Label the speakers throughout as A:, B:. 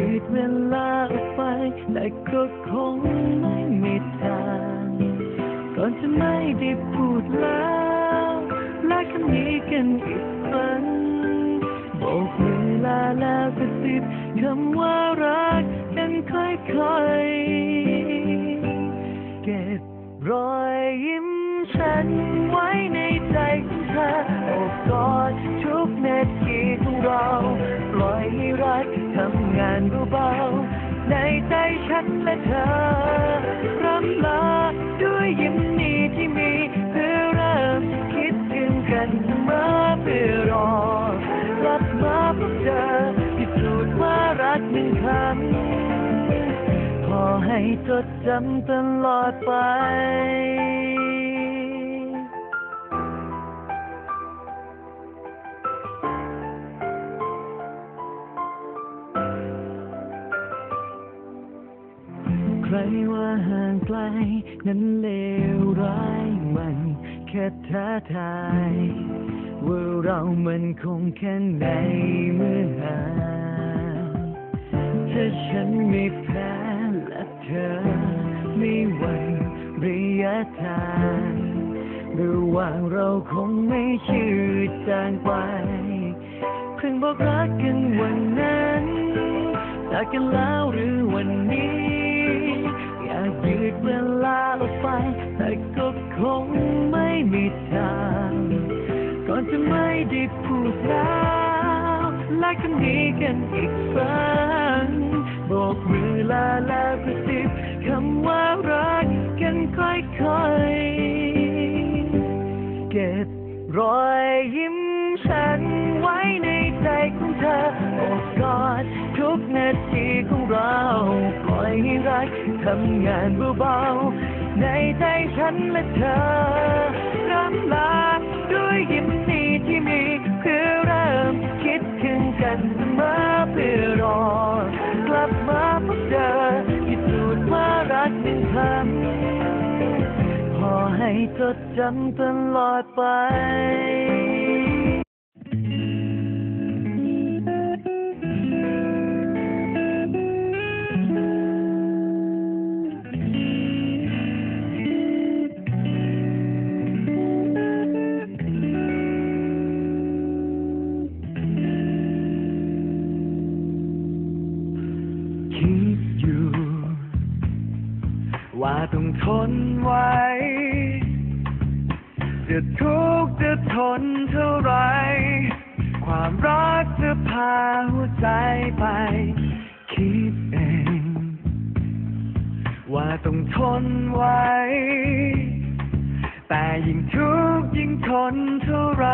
A: ยืดเวลาออกไป แต่ก็คงไม่มีทางก่อนจะไม่ได้พูดแล้วและคำนี้กันอีกครั้งบอกเวลาแล้วกระซิบคำว่ารักกันค่อยๆ ทำงานเบาๆในใจฉันและเธอรำลาด้วยยิ้มนี้ที่มีเพื่อเริ่มคิดถึงกันเสมอเพื่อรอกลับมาพบเจอพิสูจน์ว่ารักหนึ่งครั้งขอให้จดจำตลอดไป รว่าห่างไกล นั้นเลวร้ายมันแค่ท้าทายว่าเรามันคงแค่ไหนเมื่อห่างถ้าฉันไม่แพ้และเธอไม่หวั่นระยะทางระหว่างเราคงไม่ชืดจางไปเพิ่งบอกรักกันวันนั้นจากกันแล้วหรือวันนี้ากยืดเวลาออกไป แต่ก็คงไม่มีทาง ก่อนจะไม่ได้พูดแล้วและคำนี้กันอีกครั้งโบกมือลาแล้วกระซิบคำว่ารักกันค่อยๆ เก็บรอยยิ้มฉันไว้ในใจของเธอโอบกอดทุกนาทีของเรา กทำงานเบาๆในใจฉันและเธอร่ำลาด้วยยิ้มนี้ที่มีเพื่อเริ่มคิดถึงกันเสมอเพื่อรอกลับมาพบเจอพิสูจน์ว่ารักหนึ่งครั้งขอให้จดจำตลอดไป ต้องทนไว้ จะทุกข์จะทนเท่าไร ความรักจะพาหัวใจไป คิดเอง ว่าต้องทนไว้ แต่ยิ่งทุกข์ยิ่งทนเท่าไร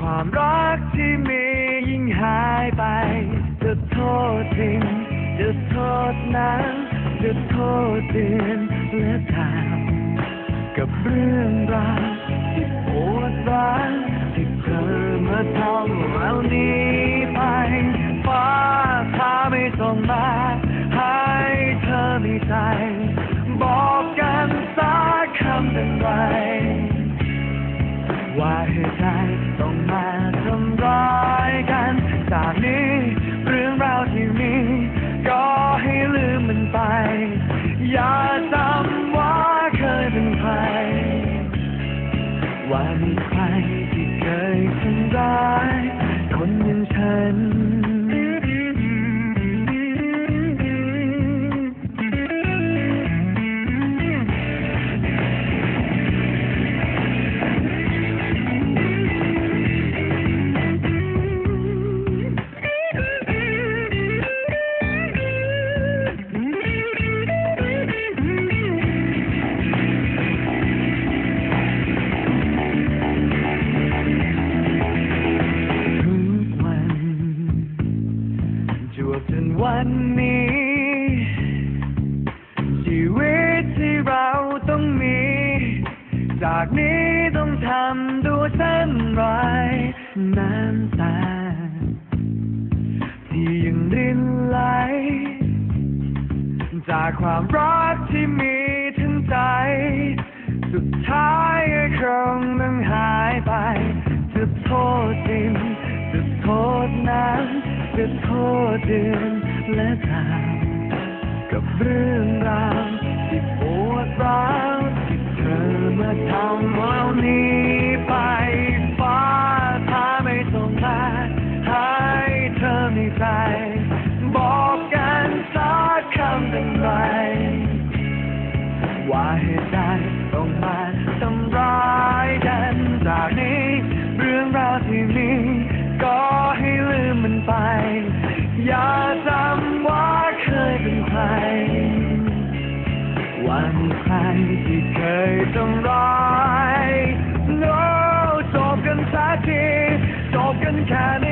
A: ความรักที่มียิ่งหายไป จะโทษจริงจะโทษนั้น จะโทษเดือนและดาวกับเรื่องราวที่ปวดร้าวที่เธอมาทำเรานี้ไปฟ้าถ้าไม่ส่งมาให้เธอมีใจ บอกกันสักคำหนึ่งไว้ว่าเหตุใดต้องมาทำร้ายกันจากนี้ ไป อย่าจำว่าเคยเป็นใคร ว่ามีใครที่เคยทำร้ายคนอย่างฉัน วันนี้ ชีวิต
B: ที่เราต้องมี
A: จากนี้
B: ต้องทำดูเส้
A: นรา
B: น้ำตา ที่ยังรินไหล จากความรักที่มีทั้งใจ สุดท้ายก็คงต้องหายไป จะโทษดินจะโทษน้ำจะโทษเดือน และดาวกับเรื่องราวที่ปวดร้าว ใคร วันใครที่เคยต้องร้ายโน้จบกันสักทีจบกันแค่นี้